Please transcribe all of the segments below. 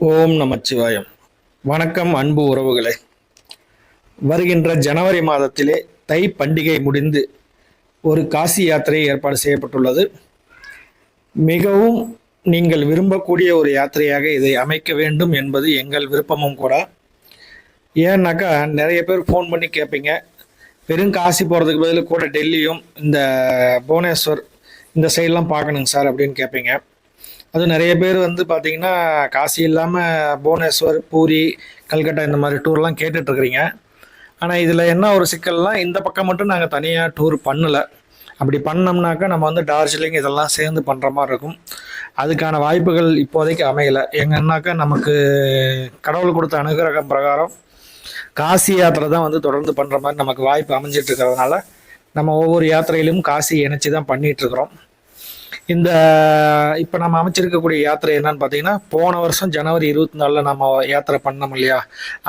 ஓம் நமச்சிவாயம். வணக்கம் அன்பு உறவுகளே. வருகின்ற ஜனவரி மாதத்திலே தை பண்டிகை முடிந்து ஒரு காசி யாத்திரை ஏற்பாடு செய்யப்பட்டுள்ளது. மிகவும் நீங்கள் விரும்பக்கூடிய ஒரு யாத்திரையாக இதை அமைக்க வேண்டும் என்பது எங்கள் விருப்பமும் கூட. ஏன்னாக்கா நிறைய பேர் ஃபோன் பண்ணி கேட்பீங்க. வெறும் காசி போகிறதுக்கு பதில் கூட டெல்லியும் இந்த புவனேஸ்வர் இந்த சைட்லாம் பார்க்கணுங்க சார் அப்படின்னு கேட்பீங்க. அது நிறைய பேர் வந்து பார்த்தீங்கன்னா காசி இல்லாமல் புவனேஸ்வர் பூரி கல்கட்டா இந்த மாதிரி டூர்லாம் கேட்டுட்ருக்குறீங்க ஆனால் இதில் என்ன ஒரு சிக்கல்னால் இந்த பக்கம் மட்டும் நாங்கள் தனியாக டூர் பண்ணலை. அப்படி பண்ணோம்னாக்கா நம்ம வந்து டார்ஜிலிங் இதெல்லாம் சேர்ந்து பண்ணுற மாதிரி இருக்கும். அதுக்கான வாய்ப்புகள் இப்போதைக்கு அமையலை. எங்கன்னாக்கா நமக்கு கடவுள் கொடுத்த அனுகிரகம் பிரகாரம் காசி யாத்திரை தான் வந்து தொடர்ந்து பண்ணுற மாதிரி நமக்கு வாய்ப்பு அமைஞ்சிட்டு இருக்கிறதுனால நம்ம ஒவ்வொரு யாத்திரையிலும் காசி இணைச்சி தான் பண்ணிகிட்ருக்குறோம் இந்த இப்போ நம்ம அமைச்சிருக்கக்கூடிய யாத்திரை என்னன்னு பார்த்தீங்கன்னா போன வருஷம் ஜனவரி இருபத்தி நாலில் நம்ம யாத்திரை பண்ணோம் இல்லையா?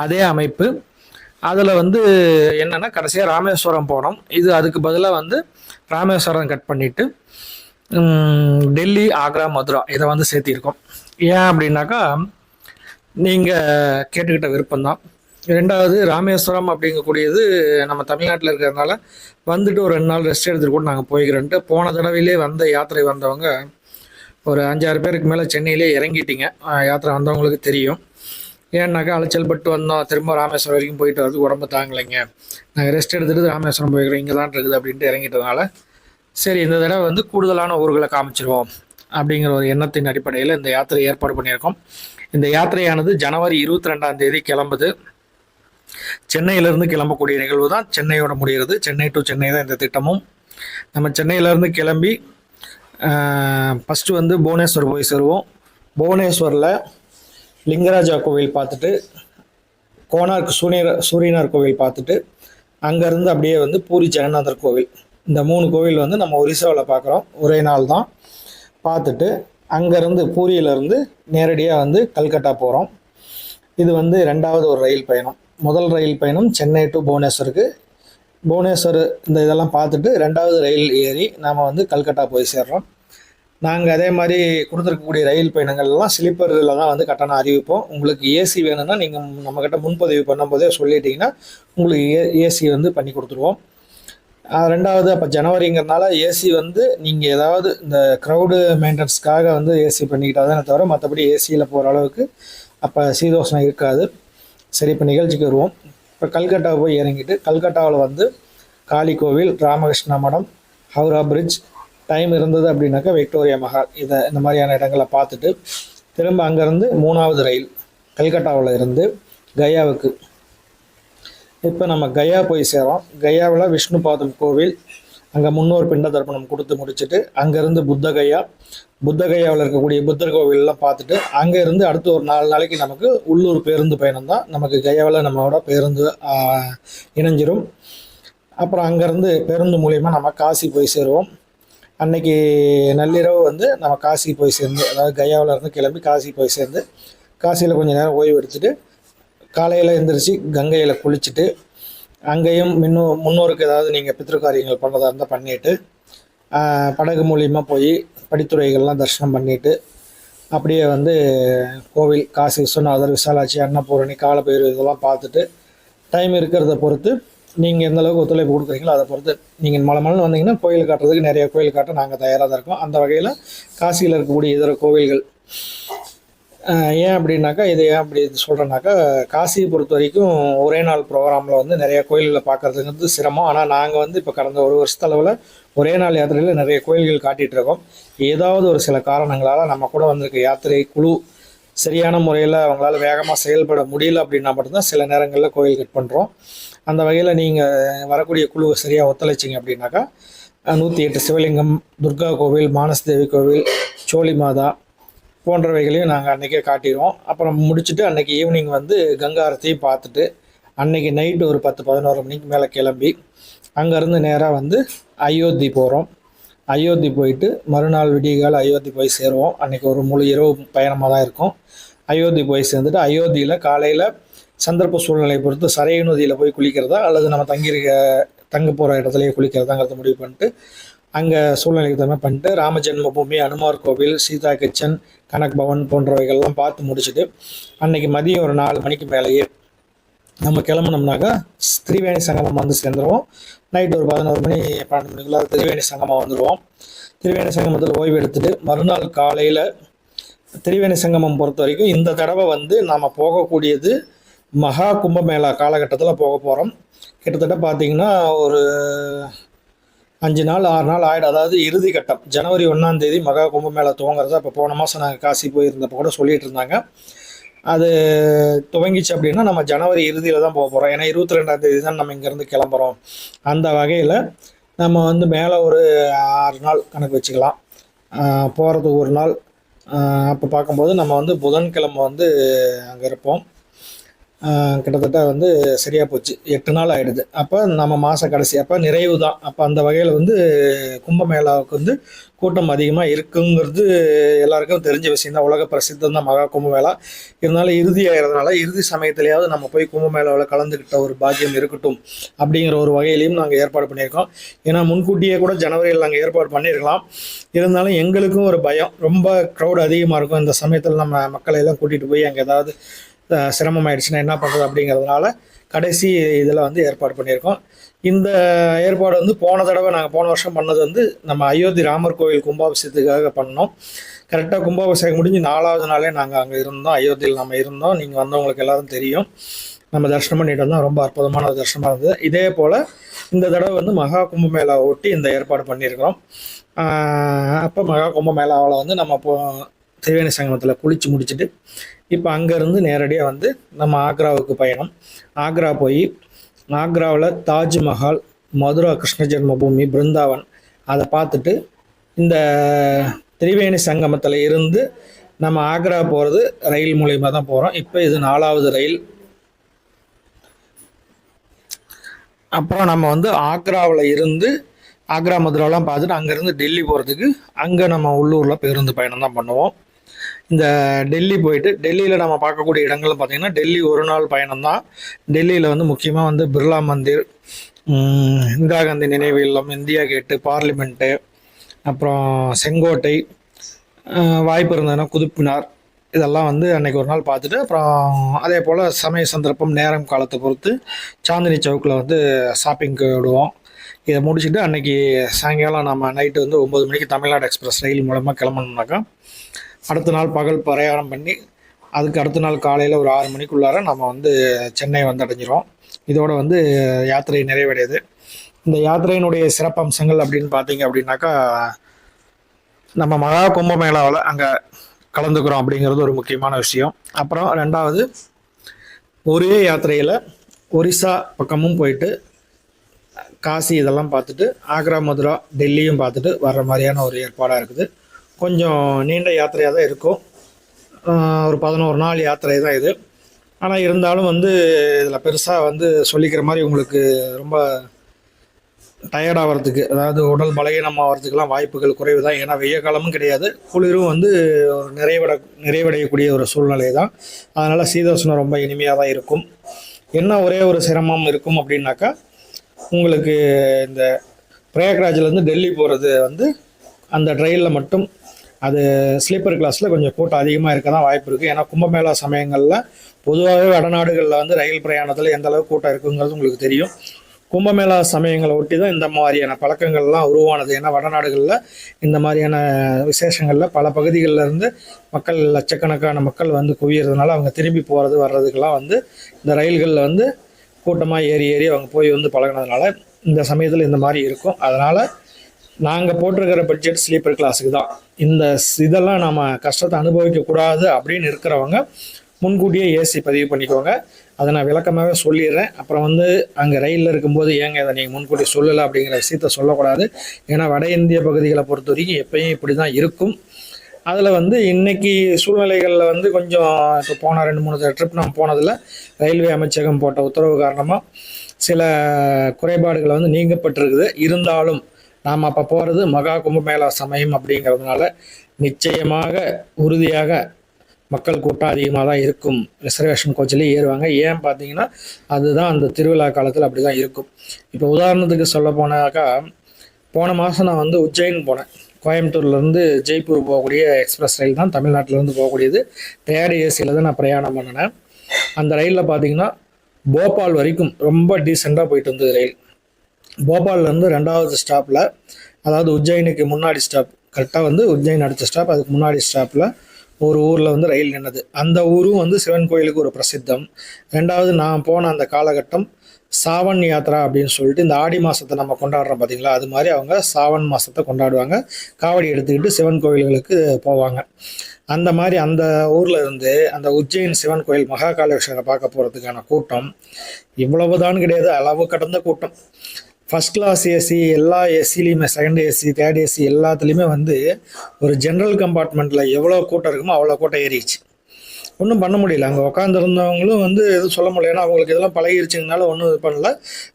அதே அமைப்பு. அதில் வந்து என்னென்னா கடைசியாக ராமேஸ்வரம் போனோம். இது அதுக்கு பதிலாக வந்து ராமேஸ்வரம் கட் பண்ணிவிட்டு டெல்லி ஆக்ரா மதுரா இதை வந்து சேர்த்திருக்கோம். ஏன் அப்படின்னாக்கா நீங்கள் கேட்டுக்கிட்ட விருப்பம்தான். ரெண்டாவது ராமேஸ்வரம் அப்படிங்கக்கூடியது நம்ம தமிழ்நாட்டில் இருக்கிறதுனால வந்துட்டு ஒரு ரெண்டு நாள் ரெஸ்ட் எடுத்துட்டு கூட நாங்கள் போய்க்கிறோன்ட்டு போன தடவையிலே வந்த யாத்திரை வந்தவங்க ஒரு அஞ்சாறு பேருக்கு மேலே சென்னையிலே இறங்கிட்டீங்க. யாத்திரை வந்தவங்களுக்கு தெரியும். ஏன்னாக்கா அலைச்சல் பட்டு வந்தோம். திரும்ப ராமேஸ்வரம் வரைக்கும் போயிட்டு வரது உடம்பு தாங்கலைங்க. நாங்கள் ரெஸ்ட் எடுத்துகிட்டு ராமேஸ்வரம் போய்க்கிறோம். இங்கே தான் இருக்குது அப்படின்ட்டு இறங்கிட்டதுனால சரி இந்த தடவை வந்து கூடுதலான ஊர்களை காமிச்சிருவோம் அப்படிங்கிற ஒரு எண்ணத்தின் அடிப்படையில் இந்த யாத்திரை ஏற்பாடு பண்ணியிருக்கோம். இந்த யாத்திரையானது ஜனவரி இருபத்தி ரெண்டாம் தேதி கிளம்புது. சென்னையிலேருந்து கிளம்பக்கூடிய நிகழ்வு தான் சென்னையோட முடிகிறது. சென்னை டு சென்னை தான் இந்த திட்டமும். நம்ம சென்னையிலேருந்து கிளம்பி ஃபஸ்ட்டு வந்து புவனேஸ்வர் போய் சேருவோம். புவனேஸ்வரில் லிங்கராஜா கோவில் பார்த்துட்டு கோனார்க் சூரியர் சூரியனார் கோவில் பார்த்துட்டு அங்கேருந்து அப்படியே வந்து பூரி ஜெகநாதர் கோவில். இந்த மூணு கோவில் வந்து நம்ம ஒரிசாவில் பார்க்குறோம். ஒரே நாள் தான். பார்த்துட்டு அங்கேருந்து பூரியிலேருந்து நேரடியாக வந்து கல்கட்டா போகிறோம் இது வந்து ரெண்டாவது ஒரு ரயில் பயணம். முதல் ரயில் பயணம் சென்னை டு புவனேஸ்வருக்கு. புவனேஸ்வர் இந்த இதெல்லாம் பார்த்துட்டு ரெண்டாவது ரயில் ஏறி நாம் வந்து கல்கட்டா போய் சேர்றோம். நாங்கள் அதே மாதிரி கொடுத்துருக்கக்கூடிய ரயில் பயணங்கள்லாம் ஸ்லீப்பரில் தான் வந்து கட்டணம் அறிவிப்போம். உங்களுக்கு ஏசி வேணும்னா நீங்கள் நம்மக்கிட்ட முன்பதிவு பண்ணும்போதே சொல்லிட்டீங்கன்னா உங்களுக்கு ஏ ஏசி வந்து பண்ணி கொடுத்துருவோம். ரெண்டாவது அப்போ ஜனவரிங்கிறனால ஏசி வந்து நீங்கள் ஏதாவது இந்த க்ரௌடு மெயின்டெனன்ஸ்க்காக வந்து ஏசி பண்ணிக்கிட்டாதானே தவிர மற்றபடி ஏசியில் போகிற அளவுக்கு அப்போ சீதோஷணம் இருக்காது. சரி இப்போ நிகழ்ச்சிக்கு வருவோம். இப்போ கல்கட்டா போய் இறங்கிட்டு கல்கட்டாவில் வந்து காளி கோவில் ராமகிருஷ்ண மடம் ஹவுரா பிரிட்ஜ் டைம் இருந்தது அப்படின்னாக்கா விக்டோரியா மஹால். இதை இந்த மாதிரியான இடங்களை பார்த்துட்டு திரும்ப அங்கேருந்து மூணாவது ரயில் கல்கட்டாவில் இருந்து கயாவுக்கு. இப்போ நம்ம கயா போய் சேரோம். கயாவில் விஷ்ணு பாதம் கோவில் அங்கே முன்னோர் பிண்ட தர்ப்பணம் கொடுத்து முடிச்சுட்டு அங்கேருந்து புத்த கயா புத்தகையாவில் இருக்கக்கூடிய புத்தர் கோவிலெலாம் பார்த்துட்டு அங்கே இருந்து அடுத்து ஒரு நாலு நாளைக்கு நமக்கு உள்ளூர் பேருந்து பயணம் தான். நமக்கு கயாவில் நம்மளோட பேருந்து இணைஞ்சிரும். அப்புறம் அங்கேருந்து பேருந்து மூலிமா நம்ம காசி போய் சேருவோம். அன்னைக்கு நள்ளிரவு வந்து நம்ம காசி போய் சேர்ந்து அதாவது கயாவில் இருந்து கிளம்பி காசி போய் சேர்ந்து காசியில் கொஞ்சம் நேரம் ஓய்வு எடுத்துட்டு காலையில் எழுந்திரிச்சு கங்கையில் குளிச்சுட்டு அங்கேயும் முன்னோ முன்னோருக்கு ஏதாவது நீங்கள் பித்திருக்காரியங்கள் பண்ணுறதா இருந்தால் பண்ணிவிட்டு படகு மூலியமாக போய் படித்துறைகள்லாம் தரிசனம் பண்ணிவிட்டு அப்படியே வந்து கோவில் காசி விஸ்வநாதர் விசாலாட்சி அன்னபூரணி காலப்பேர் இதெல்லாம் பார்த்துட்டு டைம் இருக்கிறத பொறுத்து நீங்கள் எந்த அளவுக்கு ஒத்துழைப்பு கொடுக்குறீங்களோ அதை பொறுத்து நீங்கள் மலை மலை வந்தீங்கன்னா கோயில் காட்டுறதுக்கு நிறைய கோயில் காட்ட நாங்கள் தயாராக தான் இருக்கோம். அந்த வகையில் காசியில் இருக்கக்கூடிய இதர கோவில்கள் ஏன் அப்படின்னாக்கா இது ஏன் அப்படி சொல்கிறேன்னாக்கா காசியை பொறுத்த வரைக்கும் ஒரே நாள் ப்ரோக்ராமில் வந்து நிறைய கோயில்களை பார்க்குறதுங்கிறது சிரமம். ஆனால் நாங்கள் வந்து இப்போ கடந்த ஒரு வருஷத்தளவில் ஒரே நாள் யாத்திரையில் நிறைய கோயில்கள் காட்டிகிட்டு இருக்கோம். ஏதாவது ஒரு சில காரணங்களால் நம்ம கூட வந்திருக்க யாத்திரை குழு சரியான முறையில் அவங்களால வேகமாக செயல்பட முடியல அப்படின்னா மட்டும்தான் சில நேரங்களில் கோயில் கட் பண்ணுறோம் அந்த வகையில் நீங்கள் வரக்கூடிய குழுவை சரியாக ஒத்துழைச்சிங்க அப்படின்னாக்கா நூற்றி எட்டு சிவலிங்கம் துர்கா கோவில் மானஸ் தேவி கோவில் சோழி மாதா போன்றவைகளையும் நாங்கள் அன்றைக்கே காட்டிடுவோம் அப்புறம் முடிச்சுட்டு அன்றைக்கி ஈவினிங் வந்து கங்காரத்தையும் பார்த்துட்டு அன்றைக்கி நைட்டு ஒரு பத்து பதினோரு மணிக்கு மேலே கிளம்பி அங்கேருந்து நேராக வந்து அயோத்தி போகிறோம் அயோத்தி போயிட்டு மறுநாள் விடியகால் அயோத்தி போய் சேருவோம். அன்றைக்கி ஒரு முழு இரவு பயணமாக தான் இருக்கும். அயோத்தி போய் சேர்ந்துட்டு அயோத்தியில் காலையில் சந்தர்ப்ப சூழ்நிலையை பொறுத்து சரையு நதியில் போய் குளிக்கிறதா அல்லது நம்ம தங்கியிருக்க தங்க போகிற இடத்துலையே குளிக்கிறதாங்கிறத முடிவு பண்ணிட்டு அங்கே சூழ்நிலைக்கு தகுந்த பண்ணிட்டு ராம ஜென்மபூமி அனுமார் கோவில் சீதா கிச்சன் கனக் பவன் போன்றவைகள்லாம் பார்த்து முடிச்சுட்டு அன்னைக்கு மதியம் ஒரு நாலு மணிக்கு மேலேயே நம்ம கிளம்புனோம்னாக்கா திரிவேணி சங்கமம் வந்து சேர்ந்துருவோம். நைட் ஒரு பதினோரு மணி பன்னெண்டு மணிக்குள்ள திரிவேணி சங்கமம் வந்துடுவோம் திரிவேணி சங்கமத்தில் ஓய்வு எடுத்துட்டு மறுநாள் காலையில் திரிவேணி சங்கமம் பொறுத்த வரைக்கும் இந்த தடவை வந்து நாம் போகக்கூடியது மகா கும்பமேளா காலகட்டத்தில் போக போகிறோம் கிட்டத்தட்ட பார்த்திங்கன்னா ஒரு அஞ்சு நாள் ஆறு நாள் ஆகிடும் அதாவது இறுதி கட்டம். ஜனவரி ஒன்றாம் தேதி மகா கும்பமேளா துவங்குறதா இப்போ போன மாதம் நாங்கள் காசி போயிருந்தப்போ கூட சொல்லிட்டு இருந்தாங்க. அது துவங்கிச்சு அப்படின்னா நம்ம ஜனவரி இறுதியில் தான் போக போகிறோம் ஏன்னா இருபத்தி ரெண்டாம் தேதி தான் நம்ம இங்கேருந்து கிளம்புறோம். அந்த வகையில் நம்ம வந்து மேலே ஒரு ஆறு நாள் கணக்கு வச்சுக்கலாம். போகிறதுக்கு ஒரு நாள். அப்போ பார்க்கும்போது நம்ம வந்து புதன்கிழமை வந்து அங்கே இருப்போம். கிட்டத்தட்ட வந்து சரியாக போச்சு. எட்டு நாள் ஆகிடுது அப்போ நம்ம மாத கடைசி அப்போ நிறைவு தான் அப்போ அந்த வகையில் வந்து கும்பமேளாவுக்கு வந்து கூட்டம் அதிகமாக இருக்குங்கிறது எல்லாருக்கும் தெரிஞ்ச விஷயம் தான். உலக பிரசித்தம் தான் மகா கும்பமேளா. இருந்தாலும் இறுதி ஆகிறதுனால இறுதி சமயத்திலேயாவது நம்ம போய் கும்பமேளாவில் கலந்துக்கிட்ட ஒரு பாக்கியம் இருக்கட்டும் அப்படிங்கிற ஒரு வகையிலையும் நாங்கள் ஏற்பாடு பண்ணியிருக்கோம். ஏன்னா முன்கூட்டியே கூட ஜனவரியில் நாங்கள் ஏற்பாடு பண்ணியிருக்கலாம். இருந்தாலும் எங்களுக்கும் ஒரு பயம். ரொம்ப க்ரௌட் அதிகமாக இருக்கும். இந்த சமயத்தில் நம்ம மக்களை எல்லாம் கூட்டிகிட்டு போய் அங்கே ஏதாவது சிரமமாயிடுச்சுன்னா என்ன பண்ணுறது அப்படிங்கிறதுனால கடைசி இதில் வந்து ஏற்பாடு பண்ணியிருக்கோம். இந்த ஏற்பாடு வந்து போன தடவை நாங்கள் போன வருஷம் பண்ணது வந்து நம்ம அயோத்தி ராமர் கோவில் கும்பாபிஷேகத்துக்காக பண்ணோம். கரெக்டாக கும்பாபிஷேகம் முடிஞ்சு நாலாவது நாளே நாங்கள் அங்கே இருந்தோம். அயோத்தியில் நம்ம இருந்தோம். நீங்கள் வந்தவங்களுக்கு எல்லாரும் தெரியும். நம்ம தரிசனம் பண்ணிட்டு வந்தோம். ரொம்ப அற்புதமான ஒரு தரிசனமாக இருந்தது. இதே போல் இந்த தடவை வந்து மகா கும்பமேளா ஒட்டி இந்த ஏற்பாடு பண்ணியிருக்கிறோம். அப்போ மகா கும்பமேளாவில் வந்து நம்ம இப்போ திரிவேணி சங்கமத்தில் குளித்து முடிச்சுட்டு இப்போ அங்கேருந்து நேரடியாக வந்து நம்ம ஆக்ராவுக்கு பயணம். ஆக்ரா போய் ஆக்ராவில் தாஜ்மஹால் மதுரா கிருஷ்ண ஜென்மபூமி பிருந்தாவன் அதை பார்த்துட்டு இந்த திரிவேணி சங்கமத்தில் இருந்து நம்ம ஆக்ரா போகிறது ரயில் மூலியமாக தான் போகிறோம் இப்போ இது நாலாவது ரயில். அப்புறம் நம்ம வந்து ஆக்ராவில் இருந்து ஆக்ரா மதுராலாம் பார்த்துட்டு அங்கேருந்து டெல்லி போகிறதுக்கு அங்கே நம்ம உள்ளூரில் பேருந்து பயணம் தான் பண்ணுவோம். இந்த டெல்லி போயிட்டு டெல்லியில் நம்ம பார்க்கக்கூடிய இடங்கள்னு பார்த்தீங்கன்னா டெல்லி ஒரு நாள் பயணம் தான் டெல்லியில் வந்து முக்கியமாக வந்து பிர்லா மந்திர் இந்திரா காந்தி நினைவு இல்லம் இந்தியா கேட்டு பார்லிமெண்ட்டு அப்புறம் செங்கோட்டை வாய்ப்பு இருந்ததுன்னா குதுப்பினார். இதெல்லாம் வந்து அன்னைக்கு ஒரு நாள் பார்த்துட்டு அப்புறம் அதே போல் சமய சந்தர்ப்பம் நேரம் காலத்தை பொறுத்து சாந்தினி சவுக்கில் வந்து ஷாப்பிங்க்கு விடுவோம். இதை முடிச்சுட்டு அன்னைக்கு சாயங்காலம் நம்ம நைட்டு வந்து ஒம்பது மணிக்கு தமிழ்நாடு எக்ஸ்பிரஸ் ரயில் மூலமாக கிளம்பணும்னாக்கா அடுத்த நாள் பகல் பிரயாணம் பண்ணி அதுக்கு அடுத்த நாள் காலையில் ஒரு ஆறு மணிக்குள்ளார நம்ம வந்து சென்னை வந்து அடைஞ்சிரும் இதோட வந்து யாத்திரை நிறைவடையுது. இந்த யாத்திரையினுடைய சிறப்பம்சங்கள் அப்படின்னு பார்த்தீங்க அப்படின்னாக்கா நம்ம மகா கும்பமேளாவில் அங்கே கலந்துக்கிறோம் அப்படிங்கிறது ஒரு முக்கியமான விஷயம். அப்புறம் ரெண்டாவது ஒரே யாத்திரையில் ஒரிசா பக்கமும் போயிட்டு காசி இதெல்லாம் பார்த்துட்டு ஆக்ரா மதுரா டெல்லியும் பார்த்துட்டு வர்ற மாதிரியான ஒரு ஏற்பாடாக இருக்குது. கொஞ்சம் நீண்ட யாத்திரையாக தான் இருக்கும். ஒரு பதினோரு நாள் யாத்திரை தான் இது. ஆனால் இருந்தாலும் வந்து இதில் பெருசாக வந்து சொல்லிக்கிற மாதிரி உங்களுக்கு ரொம்ப டயர்ட் ஆகிறதுக்கு அதாவது உடல் பலகீனம் ஆகிறதுக்கெலாம் வாய்ப்புகள் குறைவு தான். ஏன்னா வெய்ய காலமும் கிடையாது. குளிரும் வந்து ஒரு நிறைவட நிறைவடையக்கூடிய ஒரு சூழ்நிலை தான். அதனால் சீதோஷணம் ரொம்ப இனிமையாக தான் இருக்கும். என்ன ஒரே ஒரு சிரமம் இருக்கும் அப்படின்னாக்கா உங்களுக்கு இந்த பிரயாக்ராஜ்லேருந்து டெல்லி போகிறது வந்து அந்த ட்ரெயினில் மட்டும் அது ஸ்லீப்பர் கிளாஸில் கொஞ்சம் கூட்டம் அதிகமாக இருக்க தான் வாய்ப்பு இருக்குது ஏன்னா கும்பமேளா சமயங்களில் பொதுவாகவே வடநாடுகளில் வந்து ரயில் பிரயாணத்தில் எந்த அளவுக்கு கூட்டம் இருக்குங்கிறது உங்களுக்கு தெரியும். கும்பமேளா சமயங்களை ஒட்டி தான் இந்த மாதிரியான பழக்கங்கள்லாம் உருவானது. ஏன்னா வடநாடுகளில் இந்த மாதிரியான விசேஷங்களில் பல பகுதிகளில் இருந்து மக்கள் லட்சக்கணக்கான மக்கள் வந்து குவியறதுனால அவங்க திரும்பி போகிறது வர்றதுக்கெல்லாம் வந்து இந்த ரயில்களில் வந்து கூட்டமாக ஏறி ஏறி அவங்க போய் வந்து பழகினதுனால இந்த சமயத்தில் இந்த மாதிரி இருக்கும். அதனால் நாங்கள் போட்டிருக்கிற பட்ஜெட் ஸ்லீப்பர் கிளாஸுக்கு தான். இந்த ஸ்- இதெல்லாம் நம்ம கஷ்டத்தை அனுபவிக்கக்கூடாது அப்படின்னு இருக்கிறவங்க முன்கூட்டியே ஏசி பதிவு பண்ணிக்கோங்க. அதை நான் விளக்கமாகவே சொல்லிடுறேன். அப்புறம் வந்து அங்கே ரயிலில் இருக்கும்போது ஏங்க இதை நீங்கள் முன்கூட்டி சொல்லலை அப்படிங்கிற விஷயத்த சொல்லக்கூடாது. ஏன்னா வட இந்திய பகுதிகளை பொறுத்த வரைக்கும் எப்பயும் இப்படி தான் இருக்கும். அதில் வந்து இன்னைக்கு சூழ்நிலைகளில் வந்து கொஞ்சம் இப்போ போன ரெண்டு மூணு ட்ரிப் நான் போனதில் ரயில்வே அமைச்சகம் போட்ட உத்தரவு காரணமாக சில குறைபாடுகள் வந்து நீங்கப்பட்டிருக்குது. இருந்தாலும் நாம் அப்போ போகிறது மகா கும்பமேளா சமயம் அப்படிங்கிறதுனால நிச்சயமாக உறுதியாக மக்கள் கூட்டம் அதிகமாக தான் இருக்கும். ரிசர்வேஷன் கோச்சிலே ஏறுவாங்க. ஏன் பார்த்தீங்கன்னா அதுதான் அந்த திருவிழா காலத்தில் அப்படி தான் இருக்கும். இப்போ உதாரணத்துக்கு சொல்ல போனாக்கா போன மாதம் நான் வந்து உஜ்ஜைன் போனேன். கோயம்புத்தூர்லேருந்து ஜெய்ப்பூர் போகக்கூடிய எக்ஸ்பிரஸ் ரயில் தான் தமிழ்நாட்டிலேருந்து போகக்கூடியது. தேர்ட் ஏசியில் தான் நான் பிரயாணம் பண்ணினேன். அந்த ரயிலில் பார்த்தீங்கன்னா போபால் வரைக்கும் ரொம்ப டீசெண்டாக போயிட்டு இருந்தது ரயில். போபால்லேருந்து ரெண்டாவது ஸ்டாப்பில் அதாவது உஜ்ஜயினுக்கு முன்னாடி ஸ்டாப் கரெக்டாக வந்து உஜ்ஜைன் அடுத்த ஸ்டாப் அதுக்கு முன்னாடி ஸ்டாப்பில் ஒரு ஊரில் வந்து ரயில் நின்னது. அந்த ஊரும் வந்து சிவன் கோயிலுக்கு ஒரு பிரசித்தம். ரெண்டாவது நான் போன அந்த காலகட்டம் சாவன் யாத்ரா அப்படின்னு சொல்லிட்டு இந்த ஆடி மாதத்தை நம்ம கொண்டாடுறோம் பார்த்தீங்களா? அது மாதிரி அவங்க சாவன் மாதத்தை கொண்டாடுவாங்க. காவடி எடுத்துக்கிட்டு சிவன் கோயில்களுக்கு போவாங்க. அந்த மாதிரி அந்த ஊரில் இருந்து அந்த உஜ்ஜைன் சிவன் கோயில் மகாகாலேஸ்வரரை பார்க்க போகிறதுக்கான கூட்டம் இவ்வளவுதான் கிடையாது. அளவு கடந்த கூட்டம். ஃபஸ்ட் கிளாஸ் ஏசி எல்லா ஏசிலையுமே செகண்ட் ஏசி தேர்ட் ஏசி எல்லாத்துலேயுமே வந்து ஒரு ஜென்ரல் கம்பார்ட்மெண்ட்டில் எவ்வளோ கூட்டம் இருக்குமோ அவ்வளோ கூட்டம் ஏறிடுச்சு. ஒன்றும் பண்ண முடியல. அங்கே உட்காந்துருந்தவங்களும் வந்து எதுவும் சொல்ல முடியல. ஏன்னா அவங்களுக்கு இதெல்லாம் பழகிருச்சுங்கனால ஒன்றும் இது பண்ணல.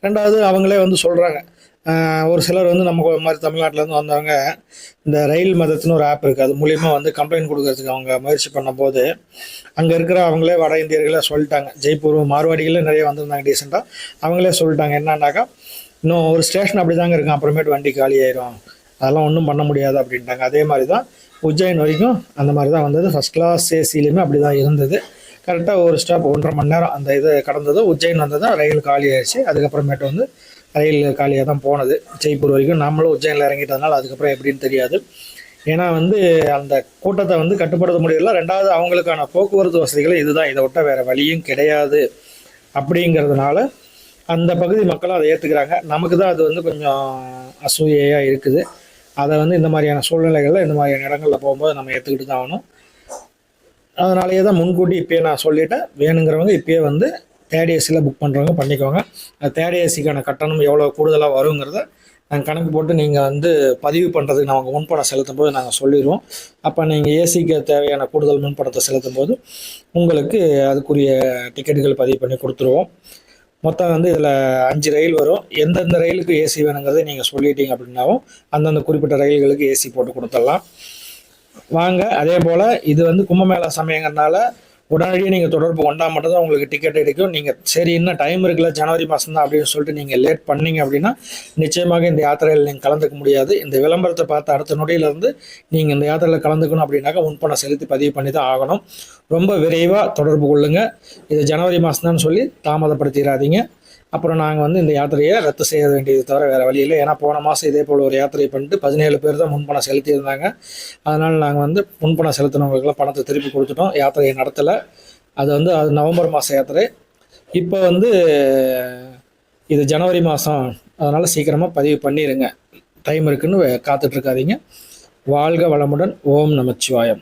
ரெண்டாவது அவங்களே வந்து சொல்கிறாங்க ஒரு சிலர் வந்து நம்ம மாதிரி தமிழ்நாட்டிலேருந்து வந்தவங்க இந்த ரயில் மதத்துன்னு ஒரு ஆப் இருக்குது அது மூலிமா வந்து கம்ப்ளைண்ட் கொடுக்கறதுக்கு அவங்க முயற்சி பண்ணும்போது அங்கே இருக்கிற அவங்களே வட இந்தியர்களே சொல்லிட்டாங்க. ஜெய்ப்பூர் மார்வாடிகளே நிறைய வந்திருந்தாங்க டீசெண்டாக அவங்களே சொல்லிட்டாங்க. என்னன்னாக்கா இன்னும் ஒரு ஸ்டேஷன் அப்படி தாங்க இருக்கும். அப்புறமேட்டு வண்டி காலி ஆயிரும். அதெல்லாம் ஒன்றும் பண்ண முடியாது அப்படின்ட்டாங்க. அதே மாதிரி தான் உஜ்ஜைன் வரைக்கும் அந்த மாதிரி தான் வந்தது ஃபஸ்ட் கிளாஸ் ஏசிலையுமே அப்படி தான் இருந்தது. கரெக்டாக ஒரு ஸ்டாப் ஒன்றரை மணி நேரம் அந்த இது கடந்தது உஜ்ஜைன் வந்தது ரயில் காலி ஆயிடுச்சு. அதுக்கப்புறமேட்டு வந்து ரயில் காலியாக தான் போனது. ஜெய்ப்பூர் வரைக்கும் நம்மளும் உஜ்ஜைனில் இறங்கிட்டதுனால அதுக்கப்புறம் எப்படின்னு தெரியாது. ஏன்னா வந்து அந்த கூட்டத்தை வந்து கட்டுப்படுத்த முடியல. ரெண்டாவது அவங்களுக்கான போக்குவரத்து வசதிகள் இதுதான். இதை விட்டால் வேறு வழியும் கிடையாது. அப்படிங்கிறதுனால அந்த பகுதி மக்களும் அதை ஏற்றுக்கிறாங்க நமக்கு தான் அது வந்து கொஞ்சம் அசூயையாக இருக்குது. அதை வந்து இந்த மாதிரியான சூழ்நிலைகளில் இந்த மாதிரியான இடங்களில் போகும்போது நம்ம ஏற்றுக்கிட்டு தான் ஆகணும். அதனாலேயே தான் முன்கூட்டி இப்போயே நான் சொல்லிட்டேன். வேணுங்கிறவங்க இப்போயே வந்து தேர்ட் ஏசியில் புக் பண்ணுறவங்க பண்ணிக்கோங்க. அந்த தேர்ட் ஏசிக்கான கட்டணம் எவ்வளோ கூடுதலாக வருங்கிறத நாங்கள் கணக்கு போட்டு நீங்கள் வந்து பதிவு பண்ணுறதுக்கு நாங்கள் முன்பணம் செலுத்தும் போது நாங்கள் சொல்லிடுவோம். அப்போ நீங்கள் ஏசிக்கு தேவையான கூடுதல் முன்பணத்தை செலுத்தும் போது உங்களுக்கு அதுக்குரிய டிக்கெட்டுகள் பதிவு பண்ணி கொடுத்துருவோம். மொத்தம் வந்து இதில் அஞ்சு ரயில் வரும். எந்தெந்த ரயிலுக்கு ஏசி வேணுங்கிறத நீங்கள் சொல்லிட்டீங்க அப்படின்னாவும் அந்தந்த குறிப்பிட்ட ரயில்களுக்கு ஏசி போட்டு கொடுத்துடலாம். வாங்க அதே போல் இது வந்து கும்பமேளா சமயங்கிறனால உடனடியே நீங்கள் தொடர்பு கொண்டா மட்டும்தான் உங்களுக்கு டிக்கெட் கிடைக்கும். நீங்கள் சரி இன்னும் டைம் இருக்குல்ல ஜனவரி மாதம் தான் அப்படின்னு சொல்லிட்டு நீங்கள் லேட் பண்ணீங்க அப்படின்னா நிச்சயமாக இந்த யாத்திரையில் நீங்கள் கலந்துக்க முடியாது. இந்த விளம்பரத்தை பார்த்து அடுத்த நொடியிலேருந்து நீங்கள் இந்த யாத்திரையில் கலந்துக்கணும் அப்படின்னாக்கா முன்பணம் செலுத்தி பதிவு பண்ணி தான் ஆகணும். ரொம்ப விரைவாக தொடர்பு கொள்ளுங்கள் இது ஜனவரி மாதம் தான் சொல்லி தாமதப்படுத்திடாதீங்க. அப்புறம் நாங்கள் வந்து இந்த யாத்திரையை ரத்து செய்ய வேண்டியது தவிர வேறு வழி இல்லை. ஏன்னா போன மாதம் இதே போல் ஒரு யாத்திரை பண்ணிட்டு பதினேழு பேர் தான் முன்பணம் செலுத்தியிருந்தாங்க. அதனால் நாங்கள் வந்து முன்பணம் செலுத்தினவங்களுக்குலாம் பணத்தை திருப்பி கொடுத்துட்டோம். யாத்திரையை நடத்தலை. அது வந்து அது நவம்பர் மாத யாத்திரை. இப்போ வந்து இது ஜனவரி மாதம் அதனால் சீக்கிரமாக பதிவு பண்ணிடுங்க டைம் இருக்குன்னு காத்துட்ருக்காதீங்க வாழ்க வளமுடன். ஓம் நமச்சிவாயம்.